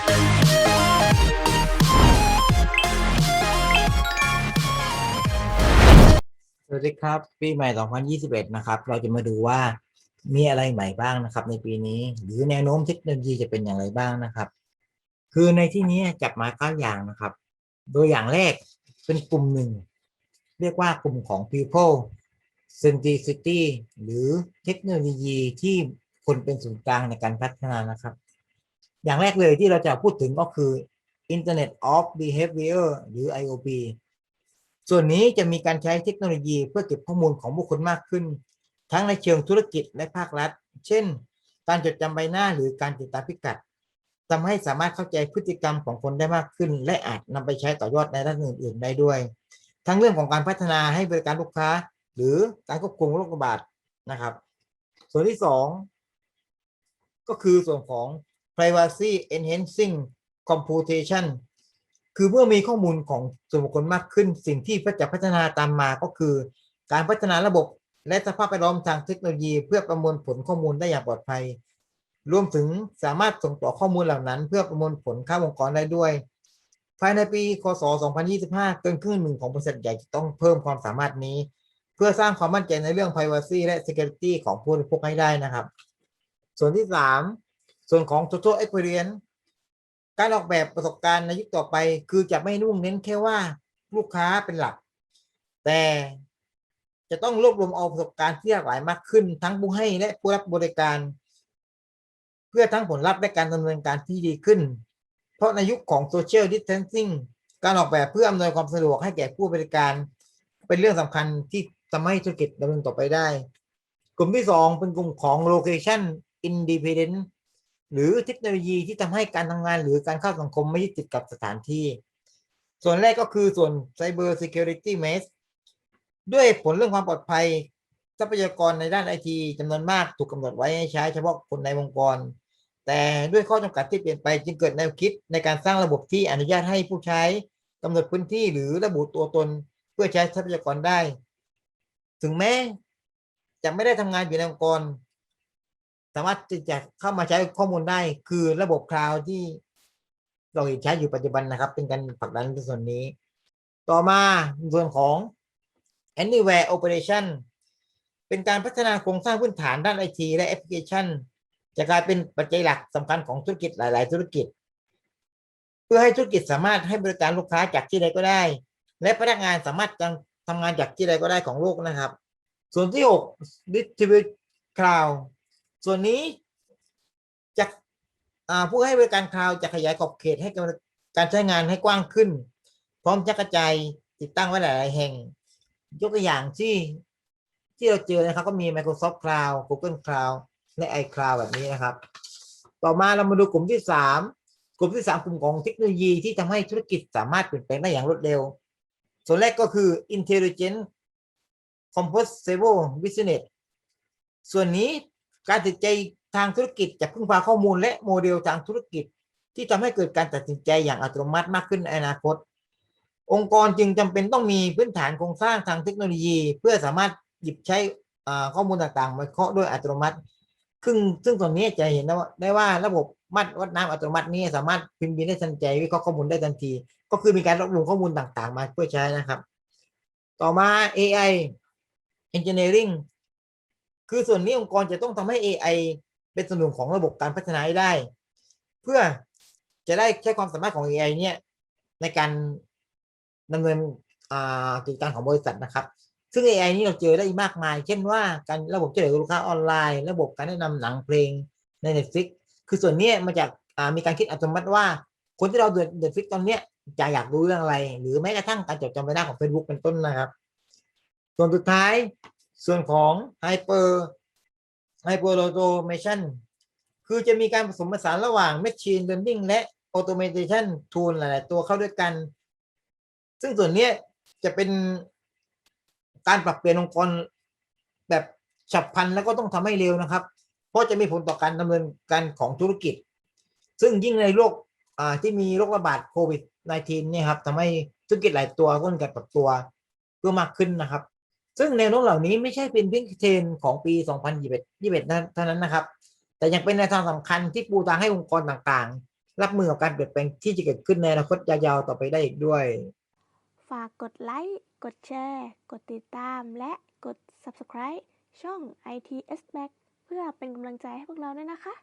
สวัสดีครับ ปีใหม่ 2021 นะครับ เราจะมาดูว่ามีอะไรใหม่บ้างนะครับ ในปีนี้ หรือแนวโน้มเทคโนโลยีจะเป็นอย่างไรบ้างนะครับ คือในที่นี้จับมาเก้าอย่างนะครับ โดยอย่างแรกเป็นกลุ่มหนึ่ง เรียกว่ากลุ่มของ people centricity หรือเทคโนโลยีที่คนเป็นศูนย์กลางในการพัฒนานะครับ อย่างแรกเลยที่เราจะพูดถึงก็คือ Internet of Behavior หรือ IOB ส่วนนี้จะมีการใช้เทคโนโลยีเพื่อเก็บข้อมูลของบุคคลมากขึ้น ทั้งในเชิงธุรกิจและภาครัฐ เช่น การจดจำใบหน้าหรือการติดตามพิกัดทำให้สามารถเข้าใจพฤติกรรมของคนได้มากขึ้น และอาจนำไปใช้ต่อยอดในด้านอื่น ๆ ได้ด้วย ทั้งเรื่องของการพัฒนาให้บริการลูกค้า หรือการควบคุมโรคระบาดนะครับ ส่วนที่สองก็คือส่วนของ privacy enhancing computation คือเมื่อมีข้อมูลของส่วนบุคคลมากขึ้น สิ่งที่จะพัฒนาตามมาก็คือ การพัฒนาระบบและสภาพแวดล้อมทางเทคโนโลยี เพื่อประมวลผลข้อมูลได้อย่างปลอดภัย รวมถึงสามารถส่งต่อข้อมูลเหล่านั้น เพื่อประมวลผลข้ามองค์กรได้ด้วย ภายในปี คศ 2025 เกินครึ่งหนึ่งของบริษัทใหญ่จะต้องเพิ่มความสามารถนี้ เพื่อสร้างความมั่นใจในเรื่อง privacy และ security ของผู้บริโภคให้ได้นะครับ ส่วนที่ 3 ส่วนของ total experience การออกแบบประสบการณ์ในยุคต่อไป คือจะไม่นุ่งเน้นแค่ว่าลูกค้าเป็นหลัก แต่จะต้องรวบรวมเอาประสบการณ์ที่หลากหลายมากขึ้น ทั้งผู้ให้และผู้รับบริการ เพื่อทั้งผลลัพธ์และการดำเนินการที่ดีขึ้น เพราะในยุคของ social distancing การออกแบบเพื่ออำนวยความสะดวกให้แก่ผู้บริการ เป็นเรื่องสำคัญที่ทำให้ธุรกิจดำเนินต่อไปได้ กลุ่มที่สองเป็นกลุ่มของ location independent หรือเทคโนโลยีที่ทำให้การทำงานหรือการเข้าสังคมไม่ยึดติดกับสถานที่ ส่วนแรกก็คือส่วน Cyber Security Mesh ด้วยผลเรื่องความปลอดภัย ทรัพยากรในด้านไอทีจำนวนมากถูกกำหนดไว้ให้ใช้เฉพาะคนในองค์กร แต่ด้วยข้อจำกัดที่เปลี่ยนไปจึงเกิดแนวคิดในการสร้างระบบที่อนุญาตให้ผู้ใช้กำหนดพื้นที่หรือระบุตัวตนเพื่อใช้ทรัพยากรได้ ถึงแม้จะไม่ได้ทำงานอยู่ในองค์กรามารถจะเข้ามาใช้ข้อมูลได้ คือระบบคลาวด์ที่เราใช้อยู่ปัจจุบันนะครับ เป็นการผลักดันในส่วนนี้ ต่อมาส่วนของ Anywhere Operation เป็นการพัฒนาโครงสร้างพื้นฐานด้านไอทีและแอปพลิเคชัน จะกลายเป็นปัจจัยหลักสำคัญของธุรกิจหลาย ๆ ธุรกิจ เพื่อให้ธุรกิจสามารถให้บริการลูกค้าจากที่ใดก็ได้ และพนักงานสามารถทำงานจากที่ใดก็ได้ของโลกนะครับ ส่วนที่ 6 Distribute Cloud ส่วนนี้จะผู้ให้บริการคลาวจะขยายขอบเขตให้การใช้งานให้กว้างขึ้น พร้อมจะกระจายติดตั้งไว้หลาย ๆ แห่ง ยกตัวอย่างที่ที่เราเจอนะครับก็มี Microsoft Cloud Google Cloud และ iCloud แบบนี้นะครับ ต่อมาเรามาดูกลุ่มที่สามกลุ่มที่สามกลุ่มของเทคโนโลยีที่ทำให้ธุรกิจสามารถเปลี่ยนแปลงได้อย่างรวดเร็ว ส่วนแรกก็คือ Intelligent Composable Business ส่วนนี้ การตัดสินใจทางธุรกิจจะพึ่งพาข้อมูลและโมเดลทางธุรกิจ ที่ทำให้เกิดการตัดสินใจอย่างอัตโนมัติมากขึ้นในอนาคต องค์กรจึงจำเป็นต้องมีพื้นฐานโครงสร้างทางเทคโนโลยี เพื่อสามารถหยิบใช้ข้อมูลต่างๆมาเคาะด้วยอัตโนมัติซึ่งซึ่งตรงนี้จะเห็นได้ว่าระบบมัดวัดน้ำอัตโนมัตินี้สามารถพิมพ์บินได้ทันใจวิเคราะห์ข้อมูลได้ทันที ก็คือมีการรวบรวมข้อมูลต่างๆ มาเพื่อใช้นะครับ ต่อมา AI Engineering คือส่วนนี้องค์กรจะต้องทำให้ AI เป็นส่วนหนึ่งของระบบการพัฒนาได้ เพื่อจะได้ใช้ความสามารถของ AI เนี่ยในการดำเนินกิจการของบริษัทนะครับ ซึ่ง AI นี้เราเจอได้มากมาย เช่นว่าการระบบช่วยเหลือลูกค้าออนไลน์ ระบบการแนะนำหนังเพลงใน Netflix คือส่วนนี้มาจากมีการคิดอัตโนมัติว่า คนที่เราเดือดเดือดฟิกตอนเนี้ยจะอยากรู้เรื่องอะไร หรือแม้กระทั่งการจดจำใบหน้าของ Facebook เป็นต้นนะครับ ส่วนสุดท้าย ส่วนของ Hyper Hyper Automation คือจะมีการผสมผสานระหว่าง Machine Learning และ Automation Tool หลาย ๆ ตัวเข้าด้วยกัน ซึ่งส่วนนี้จะเป็นการปรับเปลี่ยนองค์กรแบบฉับพลันแล้วก็ต้องทำให้เร็วนะครับ เพราะจะมีผลต่อการดำเนินการของธุรกิจ ซึ่งยิ่งในโลกที่มีโรคระบาดโควิด -19 เนี่ยครับทำให้ธุรกิจหลายตัวก็มีการปรับตัวเพิ่มมากขึ้นนะครับ ซึ่งแนวโน้มเหล่านี้ไม่ใช่เป็นเพียงเทรนของปี 2021 21เท่านั้นนะครับ แต่ยังเป็นแนวทางสำคัญที่ปูทางให้องค์กรต่างๆ รับมือกับการเปลี่ยนแปลงที่จะเกิดขึ้นในอนาคตยาวๆต่อไปได้อีกด้วย ฝากกดไลค์ กดแชร์ กดติดตาม และกด subscribe ช่อง ITS Back เพื่อเป็นกำลังใจให้พวกเราด้วยนะคะ